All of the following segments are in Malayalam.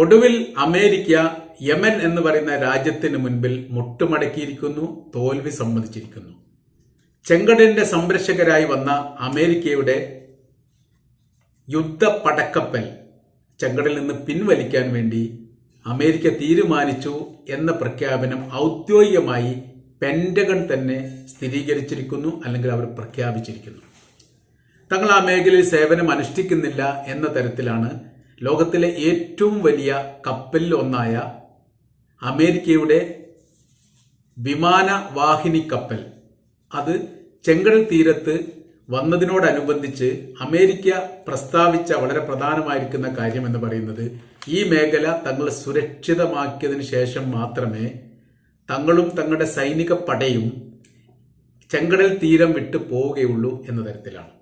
ഒടുവിൽ അമേരിക്ക യമൻ എന്ന് പറയുന്ന രാജ്യത്തിന് മുൻപിൽ മുട്ടുമടക്കിയിരിക്കുന്നു തോൽവി സമ്മതിച്ചിരിക്കുന്നു. ചെങ്കടലിന്റെ സംരക്ഷകരായി വന്ന അമേരിക്കയുടെ യുദ്ധ പടക്കപ്പൽ ചെങ്കടലിൽ നിന്ന് പിൻവലിക്കാൻ വേണ്ടി അമേരിക്ക തീരുമാനിച്ചു എന്ന പ്രഖ്യാപനം ഔദ്യോഗികമായി പെൻഡഗൺ തന്നെ സ്ഥിരീകരിച്ചിരിക്കുന്നു അല്ലെങ്കിൽ അവർ പ്രഖ്യാപിച്ചിരിക്കുന്നു. തങ്ങൾ ആ മേഖലയിൽ സേവനം അനുഷ്ഠിക്കുന്നില്ല എന്ന തരത്തിലാണ് ലോകത്തിലെ ഏറ്റവും വലിയ കപ്പലിൽ ഒന്നായ അമേരിക്കയുടെ വിമാനവാഹിനി കപ്പൽ. അത് ചെങ്കടൽ തീരത്ത് വന്നതിനോടനുബന്ധിച്ച് അമേരിക്ക പ്രസ്താവിച്ച വളരെ പ്രധാനമായിരിക്കുന്ന കാര്യം എന്ന് പറയുന്നത് ഈ മേഖല തങ്ങൾ സുരക്ഷിതമാക്കിയതിനു ശേഷം മാത്രമേ തങ്ങളും തങ്ങളുടെ സൈനിക പടയും ചെങ്കടൽ തീരം വിട്ടു പോവുകയുള്ളൂ എന്ന തരത്തിലാണ്.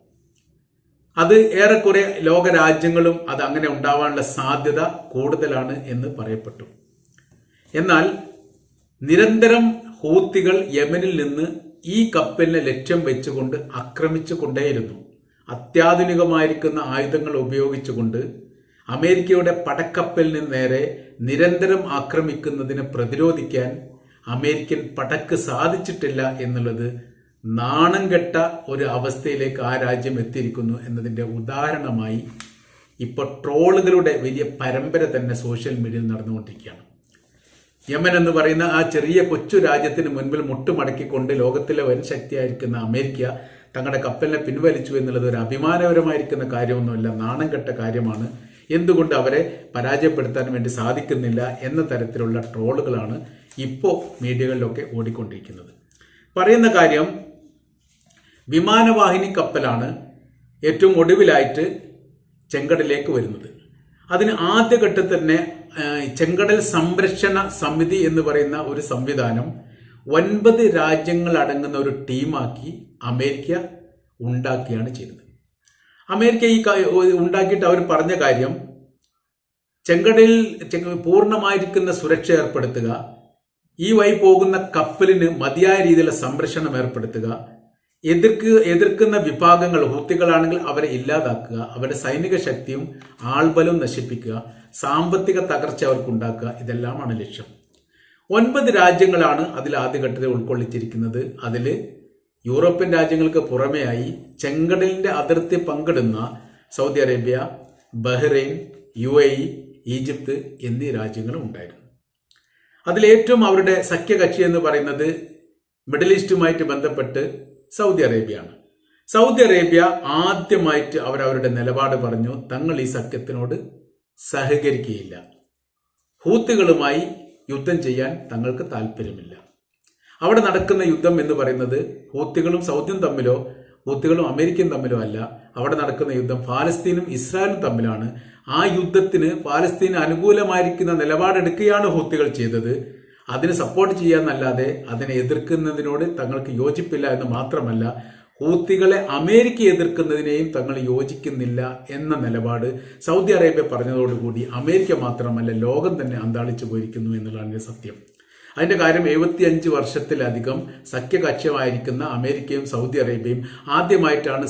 അത് ഏറെക്കുറെ ലോകരാജ്യങ്ങളും അത് അങ്ങനെ ഉണ്ടാവാനുള്ള സാധ്യത കൂടുതലാണ് എന്ന് പറയപ്പെട്ടു. എന്നാൽ നിരന്തരം ഹൂത്തികൾ യമനിൽ നിന്ന് ഈ കപ്പലിനെ ലക്ഷ്യം വെച്ചുകൊണ്ട് ആക്രമിച്ചു കൊണ്ടേയിരുന്നു. അത്യാധുനികമായിരിക്കുന്ന ആയുധങ്ങൾ ഉപയോഗിച്ചുകൊണ്ട് അമേരിക്കയുടെ പടക്കപ്പലിന് നേരെ നിരന്തരം ആക്രമിക്കുന്നതിനെ പ്രതിരോധിക്കാൻ അമേരിക്കൻ പടക്ക് സാധിച്ചിട്ടില്ല എന്നുള്ളത് നാണം കെട്ട ഒരു അവസ്ഥയിലേക്ക് ആ രാജ്യം എത്തിയിരിക്കുന്നു എന്നതിന്റെ ഉദാഹരണമായി ഇപ്പോൾ ട്രോളുകളുടെ വലിയ പരമ്പര തന്നെ സോഷ്യൽ മീഡിയയിൽ നടന്നുകൊണ്ടിരിക്കുകയാണ്. യമൻ എന്ന് പറയുന്ന ആ ചെറിയ കൊച്ചു രാജ്യത്തിന് മുൻപിൽ മുട്ടുമടക്കിക്കൊണ്ട് ലോകത്തിലെ വൻ ശക്തിയായിരിക്കുന്ന അമേരിക്ക തങ്ങളുടെ കപ്പലിനെ പിൻവലിച്ചു എന്നുള്ളത് ഒരു അഭിമാനകരമായിരിക്കുന്ന കാര്യമൊന്നുമല്ല നാണം കെട്ട കാര്യമാണ്. എന്തുകൊണ്ട് അവരെ പരാജയപ്പെടുത്താൻ വേണ്ടി സാധിക്കുന്നില്ല എന്ന തരത്തിലുള്ള ട്രോളുകളാണ് ഇപ്പോൾ മീഡിയകളിലൊക്കെ ഓടിക്കൊണ്ടിരിക്കുന്നത്. പറയുന്ന കാര്യം വിമാനവാഹിനി കപ്പലാണ് ഏറ്റവും ഒടുവിലായിട്ട് ചെങ്കടലിലേക്ക് വരുന്നത്. അതിന് ആദ്യഘട്ടത്തിൽ തന്നെ ചെങ്കടൽ സംരക്ഷണ സമിതി എന്ന് പറയുന്ന ഒരു സംവിധാനം ഒൻപത് രാജ്യങ്ങൾ അടങ്ങുന്ന ഒരു ടീമാക്കി അമേരിക്ക ഉണ്ടാക്കിയാണ് ചെയ്തത്. അമേരിക്ക ഈ ഉണ്ടാക്കിയിട്ട് അവർ പറഞ്ഞ കാര്യം ചെങ്കടലിൽ പൂർണമായിരിക്കുന്ന സുരക്ഷ ഏർപ്പെടുത്തുക ഈ വഴി പോകുന്ന കപ്പലിന് മതിയായ രീതിയിലുള്ള സംരക്ഷണം ഏർപ്പെടുത്തുക എതിർക്ക് എതിർക്കുന്ന വിഭാഗങ്ങൾ ഹൂത്തികളാണെങ്കിൽ അവരെ ഇല്ലാതാക്കുക അവരുടെ സൈനിക ശക്തിയും ആൾബലവും നശിപ്പിക്കുക സാമ്പത്തിക തകർച്ച അവർക്കുണ്ടാക്കുക ഇതെല്ലാമാണ് ലക്ഷ്യം. ഒൻപത് രാജ്യങ്ങളാണ് അതിൽ ആദ്യഘട്ടത്തിൽ ഉൾക്കൊള്ളിച്ചിരിക്കുന്നത്. അതിൽ യൂറോപ്യൻ രാജ്യങ്ങൾക്ക് പുറമെയായി ചെങ്കടലിന്റെ അതിർത്തി പങ്കിടുന്ന സൗദി അറേബ്യ ബഹ്റൈൻ യു ഈജിപ്ത് എന്നീ രാജ്യങ്ങളും ഉണ്ടായിരുന്നു. അതിലേറ്റവും അവരുടെ സഖ്യകക്ഷി എന്ന് പറയുന്നത് മിഡിൽ ഈസ്റ്റുമായിട്ട് ബന്ധപ്പെട്ട് സൗദി അറേബ്യയാണ്. സൗദി അറേബ്യ ആദ്യമായിട്ട് അവരവരുടെ നിലപാട് പറഞ്ഞു തങ്ങൾ ഈ സഖ്യത്തിനോട് സഹകരിക്കുകയില്ല. ഹൂത്തുകളുമായി യുദ്ധം ചെയ്യാൻ തങ്ങൾക്ക് താല്പര്യമില്ല അവിടെ നടക്കുന്ന യുദ്ധം എന്ന് പറയുന്നത് ഹൂത്തുകളും സൗദിയും തമ്മിലോ ഹൂത്തികളും അമേരിക്കയും തമ്മിലോ അല്ല. അവിടെ നടക്കുന്ന യുദ്ധം ഫാലസ്തീനും ഇസ്രായേലും തമ്മിലാണ്. ആ യുദ്ധത്തിന് പാലസ്തീന് അനുകൂലമായിരിക്കുന്ന നിലപാടെടുക്കുകയാണ് ഹൂത്തികൾ ചെയ്തത്. അതിന് സപ്പോർട്ട് ചെയ്യാന്നല്ലാതെ അതിനെ എതിർക്കുന്നതിനോട് തങ്ങൾക്ക് യോജിപ്പില്ല എന്ന് മാത്രമല്ല ഹൂത്തികളെ അമേരിക്ക എതിർക്കുന്നതിനെയും തങ്ങൾ യോജിക്കുന്നില്ല എന്ന നിലപാട് സൗദി അറേബ്യ പറഞ്ഞതോടുകൂടി അമേരിക്ക മാത്രമല്ല ലോകം തന്നെ അന്താളിച്ചു പോയിരിക്കുന്നു എന്നുള്ളതാണ് സത്യം. അതിന്റെ കാര്യം എഴുപത്തിയഞ്ച് വർഷത്തിലധികം സഖ്യകക്ഷ്യമായിരിക്കുന്ന അമേരിക്കയും സൗദി അറേബ്യയും ആദ്യമായിട്ടാണ്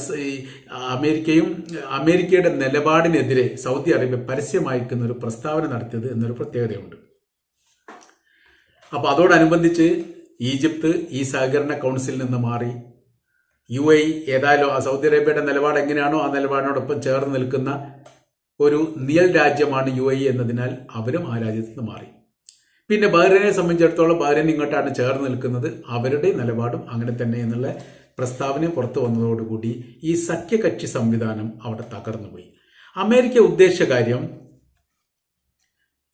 അമേരിക്കയും അമേരിക്കയുടെ നിലപാടിനെതിരെ സൗദി അറേബ്യ പരസ്യമായിരിക്കുന്ന ഒരു പ്രസ്താവന നടത്തിയത് എന്നൊരു പ്രത്യേകതയുണ്ട്. അപ്പോൾ അതോടനുബന്ധിച്ച് ഈജിപ്ത് ഈ സഹകരണ കൗൺസിലിൽ നിന്ന് മാറി. യു എ ഏതായാലും സൗദി അറേബ്യയുടെ നിലപാട് എങ്ങനെയാണോ ആ നിലപാടിനോടൊപ്പം ചേർന്ന് നിൽക്കുന്ന ഒരു നിയൽ രാജ്യമാണ് യു എന്നതിനാൽ അവരും ആ രാജ്യത്ത് നിന്ന് മാറി. പിന്നെ ബഹ്റൈനെ സംബന്ധിച്ചിടത്തോളം ബഹ്റൈൻ ഇങ്ങോട്ടാണ് ചേർന്ന് നിൽക്കുന്നത്. അവരുടെ നിലപാടും അങ്ങനെ തന്നെ എന്നുള്ള പ്രസ്താവന പുറത്തു വന്നതോടുകൂടി ഈ സഖ്യകക്ഷി സംവിധാനം അവിടെ തകർന്നുപോയി അമേരിക്ക ഉദ്ദേശകാര്യം കാര്യം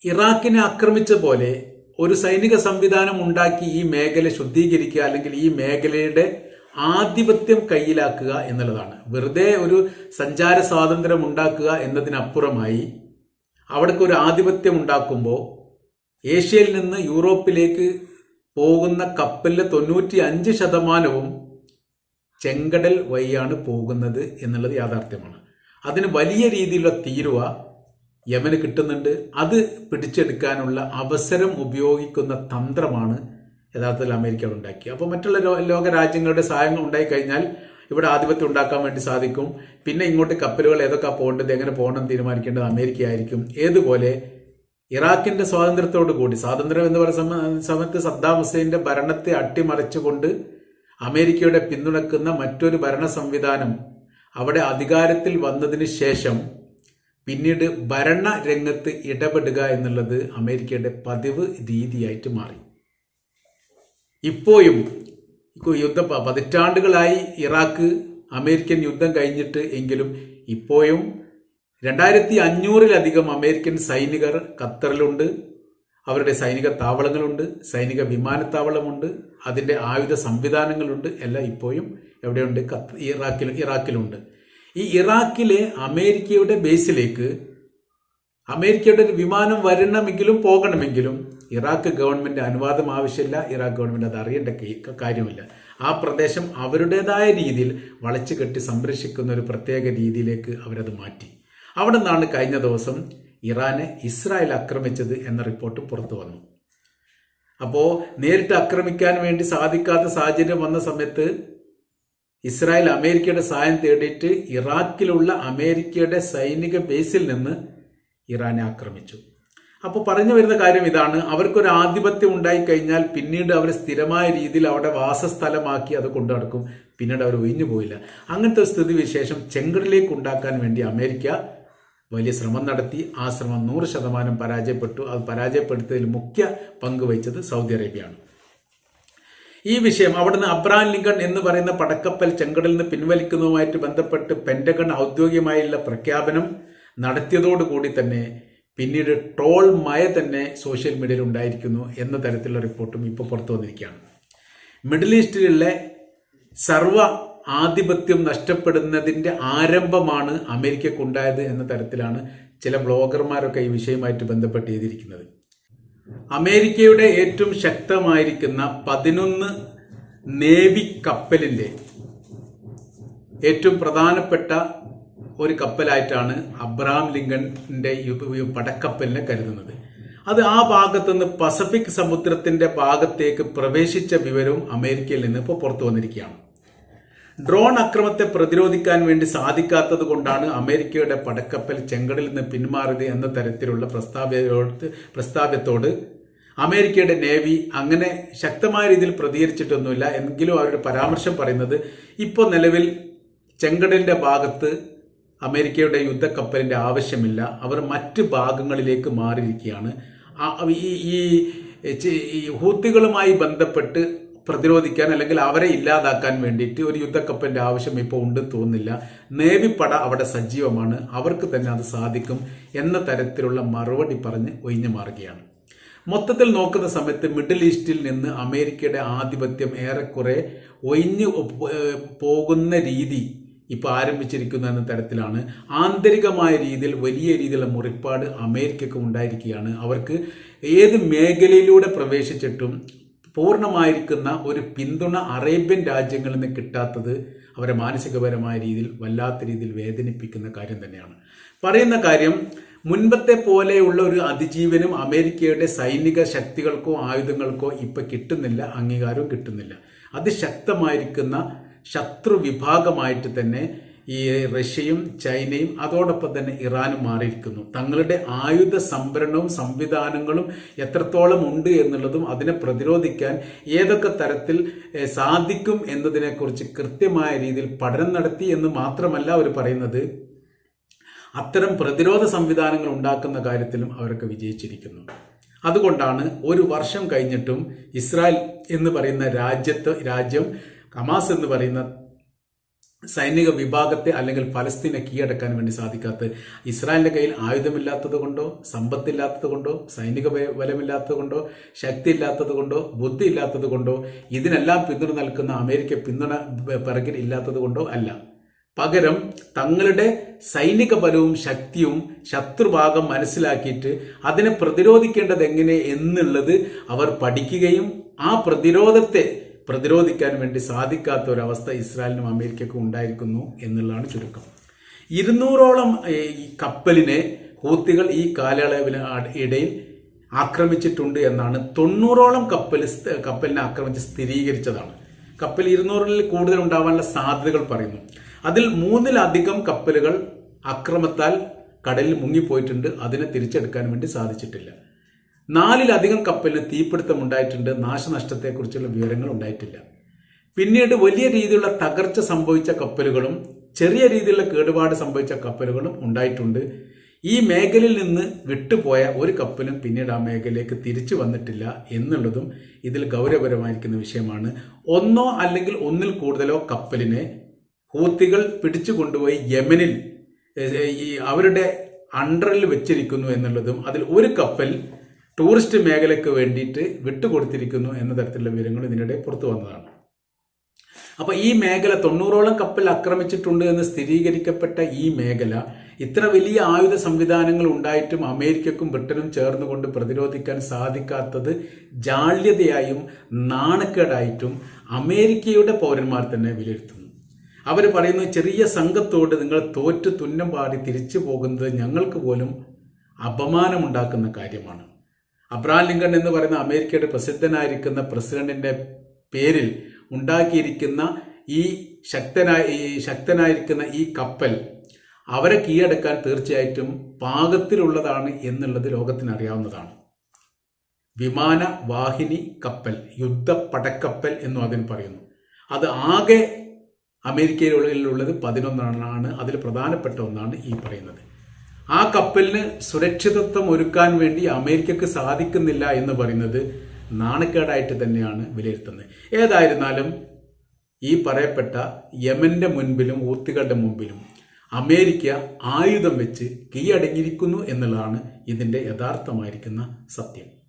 ഇറാഖിനെ ആക്രമിച്ച പോലെ ഒരു സൈനിക സംവിധാനം ഉണ്ടാക്കി ഈ മേഖല ശുദ്ധീകരിക്കുക അല്ലെങ്കിൽ ഈ മേഖലയുടെ ആധിപത്യം കയ്യിലാക്കുക എന്നുള്ളതാണ്. വെറുതെ ഒരു സഞ്ചാര സ്വാതന്ത്ര്യം ഉണ്ടാക്കുക എന്നതിനപ്പുറമായി അവിടേക്ക് ഒരു ആധിപത്യം ഉണ്ടാക്കുമ്പോൾ ഏഷ്യയിൽ നിന്ന് യൂറോപ്പിലേക്ക് പോകുന്ന കപ്പലിലെ തൊണ്ണൂറ്റി അഞ്ച് ശതമാനവും ചെങ്കടൽ വഴിയാണ് പോകുന്നത് എന്നുള്ളത് യാഥാർത്ഥ്യമാണ്. അതിന് വലിയ രീതിയിലുള്ള തീരുവ യമന് കിട്ടുന്നുണ്ട്. അത് പിടിച്ചെടുക്കാനുള്ള അവസരം ഉപയോഗിക്കുന്ന തന്ത്രമാണ് യഥാർത്ഥത്തിൽ അമേരിക്ക ഉണ്ടാക്കി അപ്പോൾ മറ്റുള്ള ലോക രാജ്യങ്ങളുടെ സഹായങ്ങൾ ഉണ്ടായിക്കഴിഞ്ഞാൽ ഇവിടെ ആധിപത്യം ഉണ്ടാക്കാൻ വേണ്ടി സാധിക്കും. പിന്നെ ഇങ്ങോട്ട് കപ്പലുകൾ ഏതൊക്കെ പോകേണ്ടത് എങ്ങനെ പോകണം തീരുമാനിക്കേണ്ടത് അമേരിക്ക ആയിരിക്കും ഏതുപോലെ ഇറാഖിന്റെ സ്വാതന്ത്ര്യത്തോടു കൂടി സ്വാതന്ത്ര്യം എന്ന് പറയുന്ന സമ- സമയത്ത് സദ്ദാം ഹുസൈന്റെ ഭരണത്തെ അട്ടിമറിച്ചുകൊണ്ട് അമേരിക്കയുടെ പിന്തുണക്കുന്ന മറ്റൊരു ഭരണ സംവിധാനം അവിടെ അധികാരത്തിൽ വന്നതിന് ശേഷം പിന്നീട് ഭരണ രംഗത്ത് ഇടപെടുക എന്നുള്ളത് അമേരിക്കയുടെ പതിവ് രീതിയായിട്ട് മാറി. ഇപ്പോഴും യുദ്ധ പതിറ്റാണ്ടുകളായി ഇറാഖ് അമേരിക്കൻ യുദ്ധം കഴിഞ്ഞിട്ട് എങ്കിലും ഇപ്പോഴും രണ്ടായിരത്തി അഞ്ഞൂറിലധികം അമേരിക്കൻ സൈനികർ ഖത്തറിലുണ്ട്. അവരുടെ സൈനിക താവളങ്ങളുണ്ട് സൈനിക വിമാനത്താവളമുണ്ട് അതിന്റെ ആയുധ സംവിധാനങ്ങളുണ്ട് എല്ലാം ഇപ്പോഴും എവിടെയുണ്ട്? ഖത്ത് ഇറാഖിൽ ഇറാഖിലുണ്ട്. ഈ ഇറാഖിലെ അമേരിക്കയുടെ ബേസിലേക്ക് അമേരിക്കയുടെ ഒരു വിമാനം വരണമെങ്കിലും പോകണമെങ്കിലും ഇറാഖ് ഗവൺമെന്റ് അനുവാദം ആവശ്യമില്ല. ഇറാഖ് ഗവൺമെന്റ് അത് അറിയേണ്ട കാര്യമില്ല. ആ പ്രദേശം അവരുടേതായ രീതിയിൽ വളച്ചു കെട്ടി സംരക്ഷിക്കുന്ന ഒരു പ്രത്യേക രീതിയിലേക്ക് അവരത് മാറ്റി. അവിടെ നിന്നാണ് കഴിഞ്ഞ ദിവസം ഇറാനെ ഇസ്രായേൽ ആക്രമിച്ചത് എന്ന റിപ്പോർട്ട് പുറത്തു വന്നു. അപ്പോൾ നേരിട്ട് ആക്രമിക്കാൻ വേണ്ടി സാധിക്കാത്ത സാഹചര്യം വന്ന സമയത്ത് ഇസ്രായേൽ അമേരിക്കയുടെ സഹായം തേടിയിട്ട് ഇറാഖിലുള്ള അമേരിക്കയുടെ സൈനിക ബേസിൽ നിന്ന് ഇറാനെ ആക്രമിച്ചു. അപ്പോൾ പറഞ്ഞു വരുന്ന കാര്യം ഇതാണ്. അവർക്കൊരു ആധിപത്യം ഉണ്ടായിക്കഴിഞ്ഞാൽ പിന്നീട് അവർ സ്ഥിരമായ രീതിയിൽ അവിടെ വാസസ്ഥലമാക്കി അത് കൊണ്ടു നടക്കും. പിന്നീട് അവർ ഒഴിഞ്ഞു പോയില്ല. അങ്ങനത്തെ സ്ഥിതി വിശേഷം ചെങ്കടലേക്ക് ഉണ്ടാക്കാൻ വേണ്ടി അമേരിക്ക വലിയ ശ്രമം നടത്തി. ആ ശ്രമം നൂറ് ശതമാനം പരാജയപ്പെട്ടു. അത് പരാജയപ്പെടുത്തിയതിൽ മുഖ്യ പങ്ക് വഹിച്ചത് സൗദി അറേബ്യയാണ്. ഈ വിഷയം അവിടുന്ന് അബ്രാം ലിങ്കൺ എന്ന് പറയുന്ന പടക്കപ്പൽ ചെങ്കടലിൽ നിന്ന് പിൻവലിക്കുന്നതുമായിട്ട് ബന്ധപ്പെട്ട് പെന്റഗൺ ഔദ്യോഗികമായുള്ള പ്രഖ്യാപനം നടത്തിയതോടുകൂടി തന്നെ പിന്നീട് ട്രോൾ മയ തന്നെ സോഷ്യൽ മീഡിയയിൽ ഉണ്ടായിരിക്കുന്നു എന്ന തരത്തിലുള്ള റിപ്പോർട്ടും ഇപ്പോൾ പുറത്തു വന്നിരിക്കുകയാണ്. മിഡിൽ ഈസ്റ്റിലുള്ള സർവ ആധിപത്യം നഷ്ടപ്പെടുന്നതിന്റെ ആരംഭമാണ് അമേരിക്കക്കുണ്ടായത് എന്ന തരത്തിലാണ് ചില ബ്ലോഗർമാരൊക്കെ ഈ വിഷയമായിട്ട് ബന്ധപ്പെട്ട് എഴുതിയിരിക്കുന്നത് അമേരിക്കയുടെ ഏറ്റവും ശക്തമായിരിക്കുന്ന പതിനൊന്ന് നേവി കപ്പലിന്റെ ഏറ്റവും പ്രധാനപ്പെട്ട ഒരു കപ്പലായിട്ടാണ് അബ്രഹാം ലിങ്കന്റെ യു- പടക്കപ്പലിനെ കരുതുന്നത്. അത് ആ ഭാഗത്തുനിന്ന് പസഫിക് സമുദ്രത്തിന്റെ ഭാഗത്തേക്ക് പ്രവേശിച്ച വിവരവും അമേരിക്കയിൽ നിന്ന് ഇപ്പോൾ പുറത്തു വന്നിരിക്കുകയാണ്. ഡ്രോൺ അക്രമത്തെ പ്രതിരോധിക്കാൻ വേണ്ടി സാധിക്കാത്തത് കൊണ്ടാണ് അമേരിക്കയുടെ പടക്കപ്പൽ ചെങ്കടലിൽ നിന്ന് പിന്മാറിയത് എന്ന തരത്തിലുള്ള പ്രസ്താവ്യത്തോട് പ്രസ്താവ്യത്തോട് അമേരിക്കയുടെ നേവി അങ്ങനെ ശക്തമായ രീതിയിൽ പ്രതികരിച്ചിട്ടൊന്നുമില്ല. എങ്കിലും അവരുടെ പരാമർശം പറയുന്നത് ഇപ്പോൾ നിലവിൽ ചെങ്കടലിന്റെ ഭാഗത്ത് അമേരിക്കയുടെ യുദ്ധക്കപ്പലിന്റെ ആവശ്യമില്ല. അവർ മറ്റ് ഭാഗങ്ങളിലേക്ക് മാറിയിരിക്കുകയാണ്. ഈ ഹൂത്തികളുമായി ബന്ധപ്പെട്ട് പ്രതിരോധിക്കാൻ അല്ലെങ്കിൽ അവരെ ഇല്ലാതാക്കാൻ വേണ്ടിയിട്ട് ഒരു യുദ്ധക്കപ്പലിന്റെ ആവശ്യം ഇപ്പോൾ ഉണ്ട് തോന്നുന്നില്ല. നേവിപ്പട അവിടെ സജീവമാണ്. അവർക്ക് തന്നെ അത് സാധിക്കും എന്ന തരത്തിലുള്ള മറുപടി പറഞ്ഞ് ഒഴിഞ്ഞു മാറുകയാണ്. മൊത്തത്തിൽ നോക്കുന്ന സമയത്ത് മിഡിൽ ഈസ്റ്റിൽ നിന്ന് അമേരിക്കയുടെ ആധിപത്യം ഏറെക്കുറെ ഒഴിഞ്ഞു പോകുന്ന രീതി ഇപ്പോൾ ആരംഭിച്ചിരിക്കുന്നു എന്ന തരത്തിലാണ്. ആന്തരികമായ രീതിയിൽ വലിയ രീതിയിലുള്ള മുറിപ്പാട് അമേരിക്കക്ക് ഉണ്ടായിരിക്കുകയാണ്. അവർക്ക് ഏത് മേഖലയിലൂടെ പ്രവേശിച്ചിട്ടും പൂർണമായിരിക്കുന്ന ഒരു പിന്തുണ അറേബ്യൻ രാജ്യങ്ങളിൽ നിന്ന് കിട്ടാത്തത് അവരെ മാനസികപരമായ രീതിയിൽ വല്ലാത്ത രീതിയിൽ വേദനിപ്പിക്കുന്ന കാര്യം തന്നെയാണ്. പറയുന്ന കാര്യം മുൻപത്തെ പോലെയുള്ള ഒരു അതിജീവനം അമേരിക്കയുടെ സൈനിക ശക്തികൾക്കോ ആയുധങ്ങൾക്കോ ഇപ്പൊ കിട്ടുന്നില്ല അംഗീകാരവും കിട്ടുന്നില്ല. അതിശക്തമായിരിക്കുന്ന ശത്രു വിഭാഗമായിട്ട് തന്നെ ഈ റഷ്യയും ചൈനയും അതോടൊപ്പം തന്നെ ഇറാനും മാറിയിരിക്കുന്നു. തങ്ങളുടെ ആയുധ സംഭരണവും സംവിധാനങ്ങളും എത്രത്തോളം ഉണ്ട് എന്നുള്ളതും അതിനെ പ്രതിരോധിക്കാൻ ഏതൊക്കെ തരത്തിൽ സാധിക്കും എന്നതിനെക്കുറിച്ച് കൃത്യമായ രീതിയിൽ പഠനം നടത്തി എന്ന് മാത്രമല്ല അവർ പറയുന്നത്. അത്തരം പ്രതിരോധ സംവിധാനങ്ങൾ ഉണ്ടാക്കുന്ന കാര്യത്തിലും അവരൊക്കെ വിജയിച്ചിരിക്കുന്നു. അതുകൊണ്ടാണ് ഒരു വർഷം കഴിഞ്ഞിട്ടും ഇസ്രായേൽ എന്ന് പറയുന്ന രാജ്യത്ത് രാജ്യം കമാസ് എന്ന് പറയുന്ന സൈനിക വിഭാഗത്തെ അല്ലെങ്കിൽ ഫലസ്തീനെ കീഴടക്കാൻ വേണ്ടി സാധിക്കാത്ത ഇസ്രായേലിന്റെ കയ്യിൽ ആയുധമില്ലാത്തത് കൊണ്ടോ സമ്പത്തില്ലാത്തത് കൊണ്ടോ സൈനിക ബലമില്ലാത്തത് കൊണ്ടോ ശക്തി ഇല്ലാത്തത് കൊണ്ടോ ബുദ്ധി ഇല്ലാത്തത് കൊണ്ടോ ഇതിനെല്ലാം പിന്തുണ നൽകുന്ന അമേരിക്ക പിന്തുണ പിറകിൽ ഇല്ലാത്തത് കൊണ്ടോ അല്ല. പകരം തങ്ങളുടെ സൈനിക ബലവും ശക്തിയും ശത്രുഭാഗം മനസ്സിലാക്കിയിട്ട് അതിനെ പ്രതിരോധിക്കേണ്ടത് എങ്ങനെ എന്നുള്ളത് അവർ പഠിക്കുകയും ആ പ്രതിരോധത്തെ പ്രതിരോധിക്കാൻ വേണ്ടി സാധിക്കാത്ത ഒരവസ്ഥ ഇസ്രായേലിനും അമേരിക്കക്കും ഉണ്ടായിരിക്കുന്നു എന്നുള്ളതാണ് ചുരുക്കം. ഇരുന്നൂറോളം ഈ കപ്പലിനെ ഹൂത്തികൾ ഈ കാലയളവിന് ഇടയിൽ ആക്രമിച്ചിട്ടുണ്ട് എന്നാണ് തൊണ്ണൂറോളം കപ്പൽ കപ്പലിനെ ആക്രമിച്ച് സ്ഥിരീകരിച്ചതാണ്. കപ്പൽ ഇരുന്നൂറിൽ കൂടുതൽ ഉണ്ടാവാനുള്ള സാധ്യതകൾ പറയുന്നു. അതിൽ മൂന്നിലധികം കപ്പലുകൾ അക്രമത്താൽ കടലിൽ മുങ്ങിപ്പോയിട്ടുണ്ട്. അതിനെ തിരിച്ചെടുക്കാൻ വേണ്ടി സാധിച്ചിട്ടില്ല. നാലിലധികം കപ്പലിന് തീപിടുത്തം ഉണ്ടായിട്ടുണ്ട് നാശനഷ്ടത്തെക്കുറിച്ചുള്ള വിവരങ്ങൾ ഉണ്ടായിട്ടില്ല പിന്നീട് വലിയ രീതിയിലുള്ള തകർച്ച സംഭവിച്ച കപ്പലുകളും ചെറിയ രീതിയിലുള്ള കേടുപാട് സംഭവിച്ച കപ്പലുകളും ഉണ്ടായിട്ടുണ്ട്. ഈ മേഖലയിൽ നിന്ന് വിട്ടുപോയ ഒരു കപ്പലും പിന്നീട് ആ മേഖലയിലേക്ക് തിരിച്ചു വന്നിട്ടില്ല എന്നുള്ളതും ഇതിൽ ഗൗരവപരമായിരിക്കുന്ന വിഷയമാണ്. ഒന്നോ അല്ലെങ്കിൽ ഒന്നിൽ കൂടുതലോ കപ്പലിനെ ഹൂത്തികൾ പിടിച്ചു കൊണ്ടുപോയി യമനിൽ ഈ അവരുടെ അണ്ടറിൽ വെച്ചിരിക്കുന്നു എന്നുള്ളതും അതിൽ ഒരു കപ്പൽ ടൂറിസ്റ്റ് മേഖലയ്ക്ക് വേണ്ടിയിട്ട് വിട്ടുകൊടുത്തിരിക്കുന്നു എന്ന തരത്തിലുള്ള വിവരങ്ങൾ ഇതിനിടെ പുറത്തു വന്നതാണ്. അപ്പോൾ ഈ മേഖല തൊണ്ണൂറോളം കപ്പൽ ആക്രമിച്ചിട്ടുണ്ട് എന്ന് സ്ഥിരീകരിക്കപ്പെട്ട ഈ മേഖല ഇത്ര വലിയ ആയുധ സംവിധാനങ്ങൾ ഉണ്ടായിട്ടും അമേരിക്കക്കും ബ്രിട്ടനും ചേർന്നുകൊണ്ട് പ്രതിരോധിക്കാൻ സാധിക്കാത്തത് ജാള്യതയായും നാണക്കേടായിട്ടും അമേരിക്കയുടെ പൗരന്മാർ തന്നെ വിലയിരുത്തുന്നു. അവർ പറയുന്നു ചെറിയ സംഘത്തോട് നിങ്ങൾ തോറ്റ് തുന്നം പാടി തിരിച്ചു പോകുന്നത് ഞങ്ങൾക്ക് പോലും അപമാനമുണ്ടാക്കുന്ന കാര്യമാണ്. അബ്രഹാം ലിങ്കൺ എന്ന് പറയുന്ന അമേരിക്കയുടെ പ്രസിദ്ധനായിരിക്കുന്ന പ്രസിഡന്റിന്റെ പേരിൽ ഉണ്ടാക്കിയിരിക്കുന്ന ഈ ശക്തനായ ഈ ശക്തനായിരിക്കുന്ന ഈ കപ്പൽ അവരെ കീഴടക്കാൻ തീർച്ചയായിട്ടും പാകത്തിലുള്ളതാണ് എന്നുള്ളത് ലോകത്തിന് അറിയാവുന്നതാണ് വിമാന വാഹിനി കപ്പൽ യുദ്ധ പടക്കപ്പൽ എന്നും അതിന് പറയുന്നു. അത് ആകെ അമേരിക്കയിലുള്ളത് പതിനൊന്നാണ് അതിൽ പ്രധാനപ്പെട്ട ഒന്നാണ് ഈ പറയുന്നത്. ആ കപ്പലിന് സുരക്ഷിതത്വം ഒരുക്കാൻ വേണ്ടി അമേരിക്കക്ക് സാധിക്കുന്നില്ല എന്ന് പറയുന്നത് നാണക്കേടായിട്ട് തന്നെയാണ് വിലയിരുത്തുന്നത്. ഏതായിരുന്നാലും ഈ പറയപ്പെട്ട യമന്റെ മുൻപിലും ഊത്തികളുടെ മുൻപിലും അമേരിക്ക ആയുധം വെച്ച് കീഴടങ്ങിയിരിക്കുന്നു എന്നുള്ളതാണ് ഇതിന്റെ യഥാർത്ഥമായിരിക്കുന്ന സത്യം.